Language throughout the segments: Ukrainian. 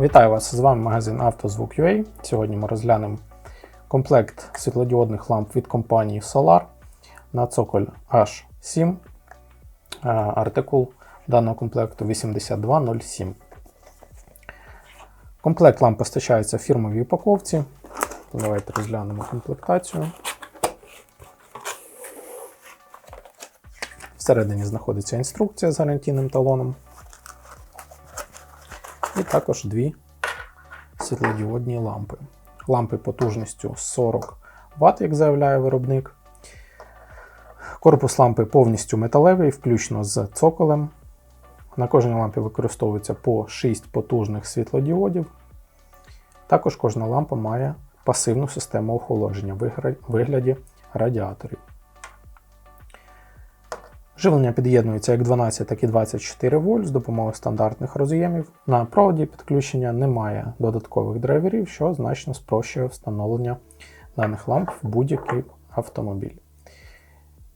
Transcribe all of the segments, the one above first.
Вітаю вас! З вами магазин «Автозвук.UA». Сьогодні ми розглянемо комплект світлодіодних ламп від компанії Solar на цоколь H7. Е, Артикул даного комплекту 8207. Комплект ламп постачається в фірмовій упаковці. Давайте розглянемо комплектацію. Всередині знаходиться інструкція з гарантійним талоном. І також дві світлодіодні лампи. Лампи потужністю 40 Вт, як заявляє виробник. Корпус лампи повністю металевий, включно з цоколем. На кожній лампі використовується по 6 потужних світлодіодів. Також кожна лампа має пасивну систему охолодження в вигляді радіаторів. Живлення під'єднується як 12, так і 24 вольт з допомогою стандартних роз'ємів. На проводі підключення немає додаткових драйверів, що значно спрощує встановлення даних ламп в будь-який автомобіль.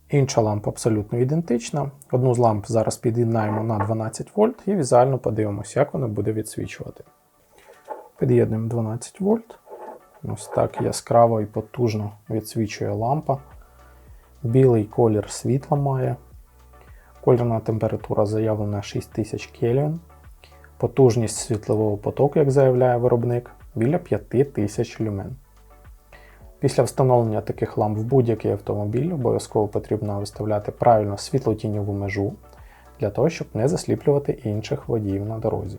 Інша лампа абсолютно ідентична. Одну з ламп зараз під'єднаємо на 12 вольт і візуально подивимося, як вона буде відсвічувати. Під'єднуємо 12 вольт. Ось так яскраво і потужно відсвічує лампа. Білий колір світла має. Кольорна температура заявлена 6000 Кельвін. Потужність світлового потоку, як заявляє виробник, біля 5000 люмен. Після встановлення таких ламп в будь-який автомобіль обов'язково потрібно виставляти правильно світлотіньову межу для того, щоб не засліплювати інших водіїв на дорозі.